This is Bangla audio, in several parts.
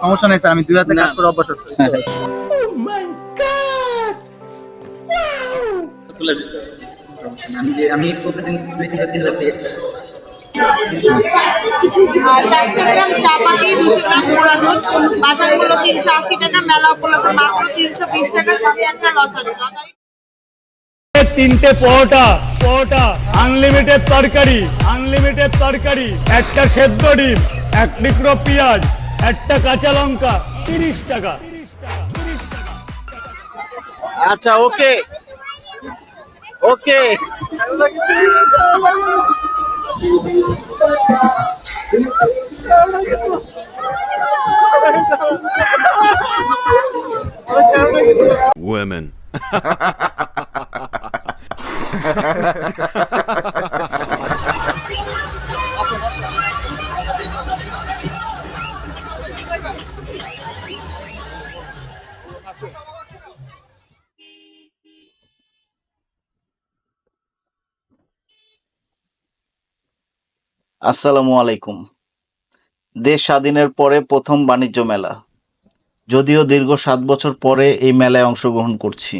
সমস্যা নেই স্যার আমি দুই হাতে কাজ করে অভ্যাস আছে। আমি প্রতিদিন দুই থেকে তিন লাখ চারশো গ্রাম চাপাতি দুশো গ্রাম গুঁড়া দুধ বাজার তিনশো আশি টাকা মেলা উপলক্ষে মাত্র তিনশো বিশ টাকা সাথে একটা লটারি। লটারি তিনটে পরোটা পরোটা আনলিমিটেড তরকারি আনলিমিটেড তরকারি একটা সেদ্ধ ডিম এক টুকরো পেঁয়াজ একটা কাঁচা লঙ্কা তিরিশ টাকা। আচ্ছা ওকে। ওকে। Women. আসসালামু আলাইকুম। দেশ স্বাধীনের পরে প্রথম বাণিজ্য মেলা। যদিও দীর্ঘ সাত বছর পরে এই মেলায় অংশগ্রহণ করছি।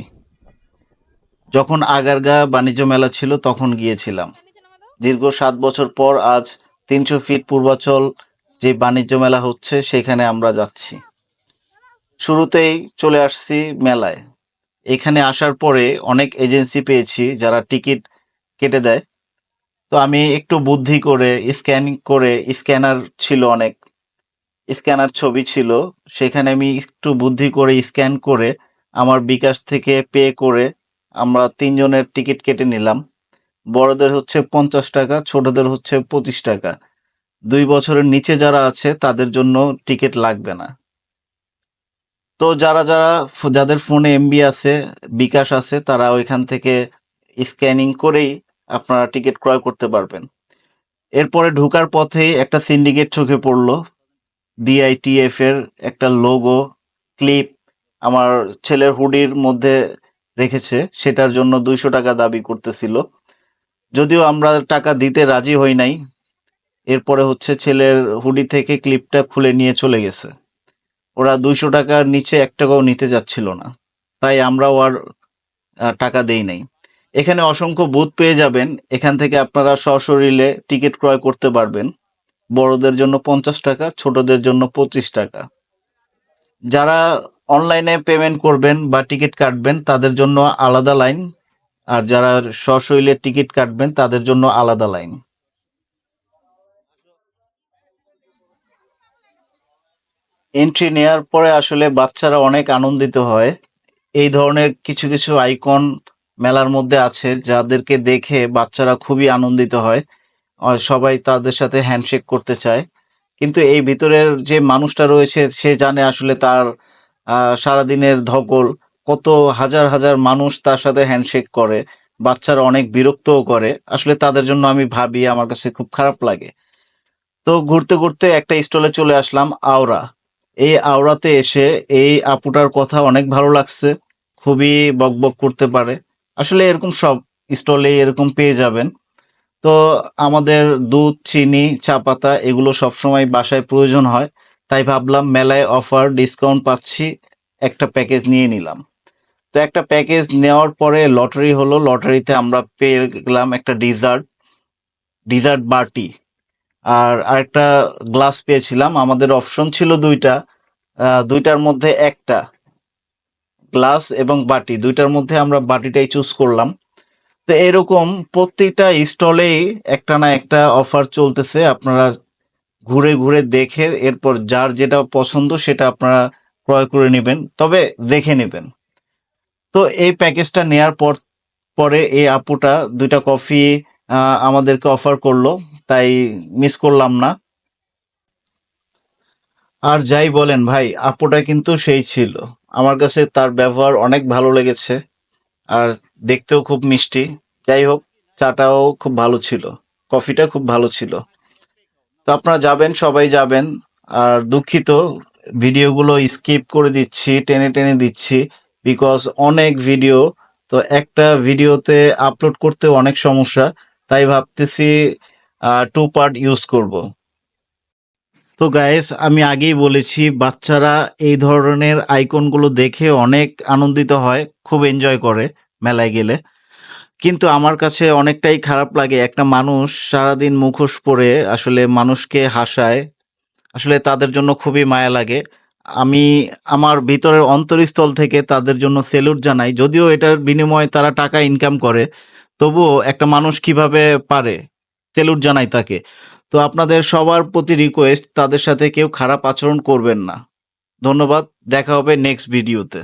যখন আগারগা বাণিজ্য মেলা ছিল, তখন গিয়েছিলাম। দীর্ঘ সাত বছর পর আজ তিনশো ফিট পূর্বাচল যে বাণিজ্য মেলা হচ্ছে, সেখানে আমরা যাচ্ছি। শুরুতেই চলে আসছি মেলায়। এখানে আসার পরে অনেক এজেন্সি পেয়েছি যারা টিকিট কেটে দেয়। তো আমি একটু বুদ্ধি করে, স্ক্যানিং করে, স্ক্যানার ছিল অনেক। স্ক্যানার ছবি ছিল। সেখানে আমি একটু বুদ্ধি করে, স্ক্যান করে, আমার বিকাশ থেকে পে করে আমরা তিনজনের টিকিট কেটে নিলাম। বড়দের হচ্ছে পঞ্চাশ টাকা, ছোটদের হচ্ছে পঁচিশ টাকা। দুই বছরের নিচে যারা আছে, তাদের জন্য টিকিট লাগবে না। তো যারা যারা যাদের ফোনে এমবি আছে, বিকাশ আছে, তারা ওইখান থেকে স্ক্যানিং করেই আপনারা টিকিট ক্রয় করতে পারবেন। এরপরে ঢোকার পথেই একটা সিন্ডিকেট চোখে পড়ল। ডিআইটিএফ এর একটা লোগো, ক্লিপ, আমার ছেলের হুডির মধ্যে রেখেছে, সেটার জন্য দুইশো টাকা দাবি করতেছিল। যদিও আমরা টাকা দিতে রাজি হই নাই, এরপরে হচ্ছে ছেলের হুডি থেকে ক্লিপটা খুলে নিয়ে চলে গেছে। ওরা দুইশো টাকার নিচে এক টাকাও নিতে যাচ্ছিল না, তাই আমরাও আর টাকা দেই নাই। এখানে অসংখ্য বুথ পেয়ে যাবেন, এখান থেকে আপনারা সশরীরে টিকিট ক্রয় করতে পারবেন। বড়দের জন্য পঞ্চাশ টাকা, ছোটদের জন্য পঁচিশ টাকা। যারা অনলাইনে পেমেন্ট করবেন বা টিকিট কাটবেন, তাদের জন্য আলাদা লাইন আর যারা সশরীরে টিকিট কাটবেন, তাদের জন্য আলাদা লাইন এন্ট্রি নেয়ার পরে আসলে বাচ্চারা অনেক আনন্দিত হয়। এই ধরনের কিছু কিছু আইকন মেলার মধ্যে আছে, যাদেরকে দেখে বাচ্চারা খুবই আনন্দিত হয়। সবাই তাদের সাথে হ্যান্ডশেক করতে চায়। কিন্তু এই ভিতরের যে মানুষটা রয়েছে, সে জানে আসলে তার সারাদিনের ধকল, কত হাজার হাজার মানুষ তার সাথে হ্যান্ডশেক করে, বাচ্চারা অনেক বিরক্তও করে। আসলে তাদের জন্য আমি ভাবি, আমার কাছে খুব খারাপ লাগে। তো ঘুরতে ঘুরতে একটা স্টলে চলে আসলাম, আওরা। এই আওরাতে এসে এই আপুটার কথা অনেক ভালো লাগছে, খুবই বকবক করতে পারে। আসলে এরকম সব স্টলে এরকম পেয়ে যাবেন। তো আমাদের দুধ, চিনি, চা পাতা এগুলো সবসময় বাসায় প্রয়োজন হয়। তাই ভাবলাম মেলায় অফার ডিসকাউন্ট পাচ্ছি, একটা প্যাকেজ নিয়ে নিলাম। তো একটা প্যাকেজ নেওয়ার পরে লটারি হলো লটারিতে আমরা পেয়ে গেলাম একটা ডিজার্ট ডিজার্ট বাটি। আর আরেকটা গ্লাস পেয়েছিলাম, আমাদের অপশন ছিল দুইটা। দুইটার মধ্যে একটা গ্লাস এবং বাটি, দুইটার মধ্যে আমরা বাটিটাই চুজ করলাম। তো এরকম প্রত্যেকটা স্টলেই একটা না একটা অফার চলতেছে, আপনারা ঘুরে ঘুরে দেখে এরপর যার যেটা পছন্দ সেটা আপনারা ক্রয় করে নেবেন, তবে দেখে নেবেন। তো এই প্যাকেজটা নেয়ার পর, পরে এই আপুটা দুইটা কফি আমাদেরকে অফার করল, তাই মিস করলাম না। আর যাই বলেন ভাই, আপুটা কিন্তু সেই ছিল। আমার কাছে তার ব্যবহার অনেক ভালো লেগেছে, আর দেখতেও খুব মিষ্টি। যাই হোক, চাটাও খুব ভালো ছিল, কফিটা খুব ভালো ছিল। আপনারা যাবেন, সবাই যাবেন। আর দুঃখিত, ভিডিওগুলো স্কিপ করে দিচ্ছি, টেনে টেনে দিচ্ছি, বিকজ অনেক ভিডিও। তো একটা ভিডিওতে আপলোড করতে অনেক সমস্যা, তাই ভাবতেছি টু পার্ট ইউজ করব। তো গাইস আমি আগেই বলেছি, বাচ্চারা এই ধরনের আইকনগুলো দেখে অনেক আনন্দিত হয়, খুব এনজয় করে মেলায় গেলে। কিন্তু আমার কাছে অনেকটাই খারাপ লাগে একটা মানুষ সারাদিন মুখোশ পরে আসলে মানুষকে হাসায়। আসলে তাদের জন্য খুবই মায়া লাগে। আমি আমার ভিতরের অন্তরস্থল থেকে তাদের জন্য সেলুট জানাই। যদিও এটার বিনিময়ে তারা টাকা ইনকাম করে, তবুও একটা মানুষ কীভাবে পারে সেলুট জানাই তাকে। তো আপনাদের সবার প্রতি রিকোয়েস্ট তাদের সাথে কেউ খারাপ আচরণ করবেন না। ধন্যবাদ, দেখা হবে নেক্সট ভিডিওতে